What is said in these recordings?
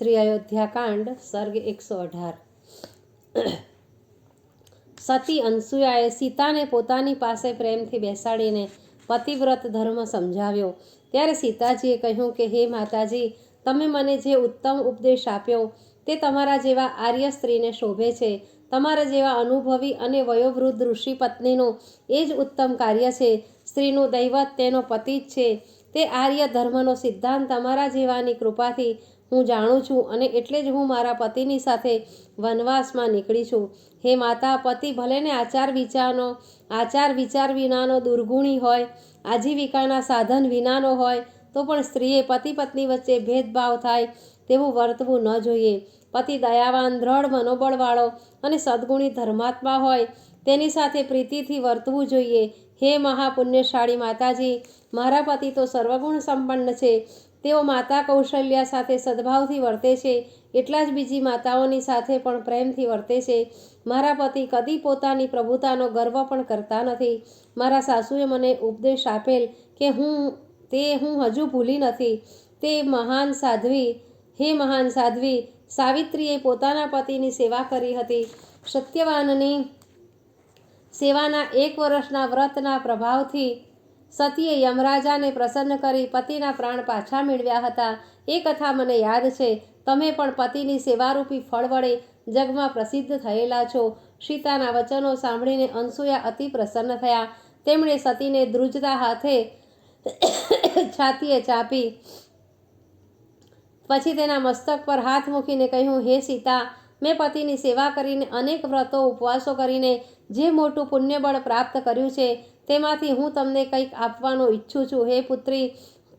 શ્રી અયોધ્યાકાંડ સર્ગ એકસો અઢાર. સતી અનસુયાએ સીતાને પોતાની પાસે પ્રેમથી બેસાડીને પતિવ્રત ધર્મ સમજાવ્યો. ત્યારે સીતાજીએ કહ્યું કે, હે માતાજી, તમે મને જે ઉત્તમ ઉપદેશ આપ્યો તે તમારા જેવા આર્ય સ્ત્રીને શોભે છે. તમારા જેવા અનુભવી અને વયોવૃદ્ધ ઋષિ પત્નીનું એ જ ઉત્તમ કાર્ય છે. સ્ત્રીનું દૈવત તેનો પતિ જ છે. તે આર્ય ધર્મનો સિદ્ધાંત તમારા જેવાની કૃપાથી હું જાણું છું અને એટલે જ હું મારા પતિની સાથે વનવાસમાં નીકળી છું. હે માતા, પતિ ભલે ને આચાર વિચારનો, આચાર વિચાર વિનાનો દુર્ગુણી હોય, આજીવિકાના સાધન વિનાનો હોય, તો પણ સ્ત્રીએ પતિ પત્ની વચ્ચે ભેદભાવ થાય તેવું વર્તવું ન જોઈએ. પતિ દયાવાન, દ્રઢ મનોબળવાળો અને સદગુણી ધર્માત્મા હોય, તેની સાથે પ્રીતિથી વર્તવું જોઈએ. હે મહાપુણ્યશાળી માતાજી, મારા પતિ તો સર્વગુણ સંપન્ન છે. તેઓ માતા કૌશલ્યા સાથે સદભાવથી વર્તે છે, એટલા જ બીજી માતાઓની સાથે પણ પ્રેમથી વર્તે છે. મારા પતિ કદી પોતાની પ્રભુતાનો ગર્વ પણ કરતા નથી. મારા સાસુએ મને ઉપદેશ આપેલ કે હું, તે હું હજુ ભૂલી નથી. તે મહાન સાધ્વી, હે મહાન સાધ્વી, સાવિત્રીએ પોતાના પતિની સેવા કરી હતી. સત્યવાનની સેવાના એક વર્ષના વ્રતના પ્રભાવથી સતીએ યમરાજાને પ્રસન્ન કરી પતિના પ્રાણ પાછા મેળવ્યા હતા. એ કથા મને યાદ છે. તમે પણ પતિની સેવારૂપી ફળ વડે જગમાં પ્રસિદ્ધ થયેલા છો. સીતાના વચનો સાંભળીને અનસૂયા અતિ પ્રસન્ન થયા. તેમણે સતીને ધ્રુજતા હાથે છાતીએ ચાપી. પછી તેના મસ્તક પર હાથ મૂકીને કહ્યું, હે સીતા, મેં પતિની સેવા કરીને અનેક વ્રતો ઉપવાસો કરીને જે મોટું પુણ્યબળ પ્રાપ્ત કર્યું છે તેમાંથી હું તમને કંઈક આપવાનું ઈચ્છું છું. હે પુત્રી,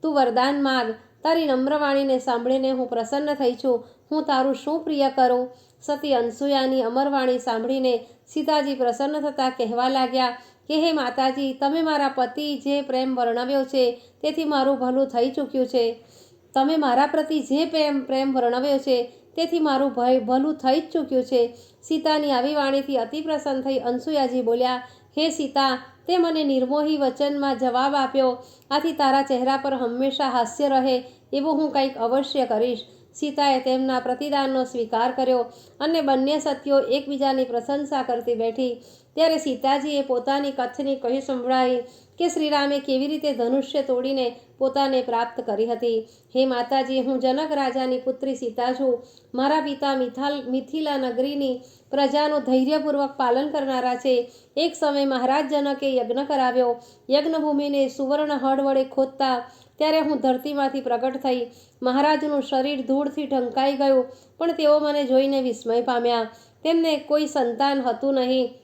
તું વરદાન માગ. તારી નમ્રવાણીને સાંભળીને હું પ્રસન્ન થઈ છું. હું તારું શું પ્રિય કરું? સતી અનસૂયાની અમરવાણી સાંભળીને સીતાજી પ્રસન્ન થતાં કહેવા લાગ્યા કે, હે માતાજી, તમે મારા પતિ જે પ્રેમ વર્ણવ્યો છે, તેથી મારું ભલું થઈ ચૂક્યું છે. તમે મારા પ્રતિ જે પ્રેમ પ્રેમ વર્ણવ્યો છે, તેથી મારું ભય ભલું થઈ જ ચૂક્યું છે. સીતાની આવી વાણીથી અતિ પ્રસન્ન થઈ અનસૂયાજી બોલ્યા હે સીતા, તે મને નિર્મોહી વચનમાં જવાબ આપ્યો. આથી તારા ચહેરા પર હંમેશા હાસ્ય રહે એવું હું કંઈક અવશ્ય કરીશ. સીતાએ તેમના પ્રતિદાનનો સ્વીકાર કર્યો અને બંને સત્યો એકબીજાની પ્રશંસા કરતી બેઠી. ત્યારે સીતાજીએ પોતાની કથની કહી સંભળાવી કે શ્રીરામે કેવી રીતે ધનુષ્ય તોડીને પોતાને પ્રાપ્ત કરી હતી? હે માતાજી, હું જનક રાજાની પુત્રી સીતા છું. મારા પિતા મિથાલ, મિથિલા નગરીની પ્રજાનું ધૈર્યપૂર્વક પાલન કરનારા છે. એક સમય મહારાજ જનકે યજ્ઞ કરાવ્યો. યજ્ઞભૂમિને સુવર્ણ હળ વડે ખોદતા ત્યારે હું ધરતીમાંથી પ્રગટ થઈ. મહારાજનું શરીર ધૂળથી ઢંકાઈ ગયું, પણ તેઓ મને જોઈને વિસ્મય પામ્યા. તેમને કોઈ સંતાન હતું નહીં.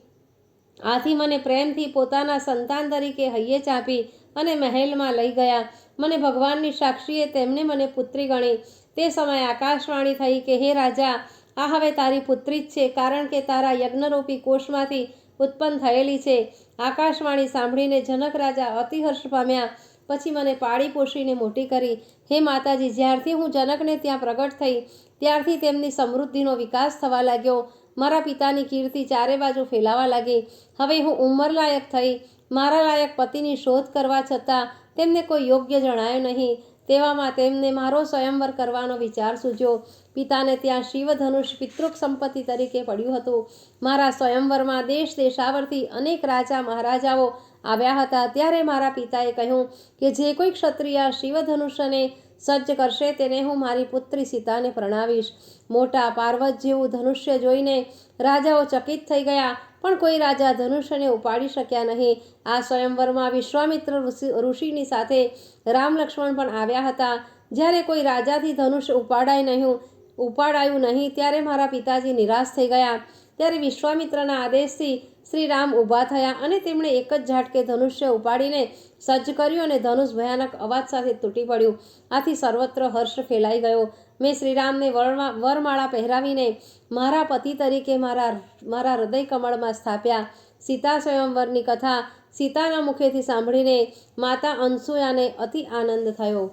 આથી મને પ્રેમથી પોતાના સંતાન તરીકે હૈયે ચાપી અને મહેલમાં લઈ ગયા. મને ભગવાનની સાક્ષીએ તેમને મને પુત્રી ગણી. તે સમયે આકાશવાણી થઈ કે, હે રાજા, આ હવે તારી પુત્રી જ છે, કારણ કે તારા યજ્ઞરૂપી કોષમાંથી ઉત્પન્ન થયેલી છે. આકાશવાણી સાંભળીને જનક રાજા અતિહર્ષ પામ્યા. પછી મને પાળી પોષીને મોટી કરી, હે માતાજી, જ્યારથી હું જનકને ત્યાં પ્રગટ થઈ, ત્યારથી તેમની સમૃદ્ધિનો વિકાસ થવા લાગ્યો. મારા પિતાની કીર્તિ ચારે બાજુ ફેલાવા લાગી. હવે હું ઉંમરલાયક થઈ. મારા લાયક પતિની શોધ કરવા છતાં તેમને કોઈ યોગ્ય જણાયો નહીં. તેવામાં તેમને મારો સ્વયંવર કરવાનો વિચાર સૂજ્યો. પિતાને ત્યાં શિવધનુષ પિતૃક સંપત્તિ તરીકે પડ્યું હતું. મારા સ્વયંવરમાં દેશ દેશાવરથી અનેક રાજા મહારાજાઓ આવ્યા હતા. ત્યારે મારા પિતાએ કહ્યું કે જે કોઈ ક્ષત્રિય શિવધનુષ્યને સજ્જ કરશે તેને હું મારી પુત્રી સીતાને પ્રણાવીશ. મોટા પાર્વત જેવું ધનુષ્ય જોઈને રાજાઓ ચકિત થઈ ગયા, પણ કોઈ રાજા ધનુષ્યને ઉપાડી શક્યા નહીં. આ સ્વયંવરમાં વિશ્વામિત્ર ઋષિ, ઋષિની સાથે રામ લક્ષ્મણ પણ આવ્યા હતા. જ્યારે કોઈ રાજાથી ધનુષ્ય ઉપાડાય નહીં, ઉપાડાયું નહીં, ત્યારે મારા પિતાજી નિરાશ થઈ ગયા. ત્યારે વિશ્વામિત્રના આદેશથી શ્રી રામ ઊભા થયા અને તેમણે એક જ ઝાટકે ધનુષ્ય ઉપાડીને સજ્જ કર્યું અને ધનુષ ભયાનક અવાજ સાથે તૂટી પડ્યું. આથી સર્વત્ર હર્ષ ફેલાઈ ગયો. મેં શ્રીરામને વરમા વરમાળા પહેરાવીને મારા પતિ તરીકે મારા મારા હૃદય કમળમાં સ્થાપ્યા. સીતા સ્વયંવરની કથા સીતાના મુખેથી સાંભળીને માતા અનસૂયાને અતિ આનંદ થયો.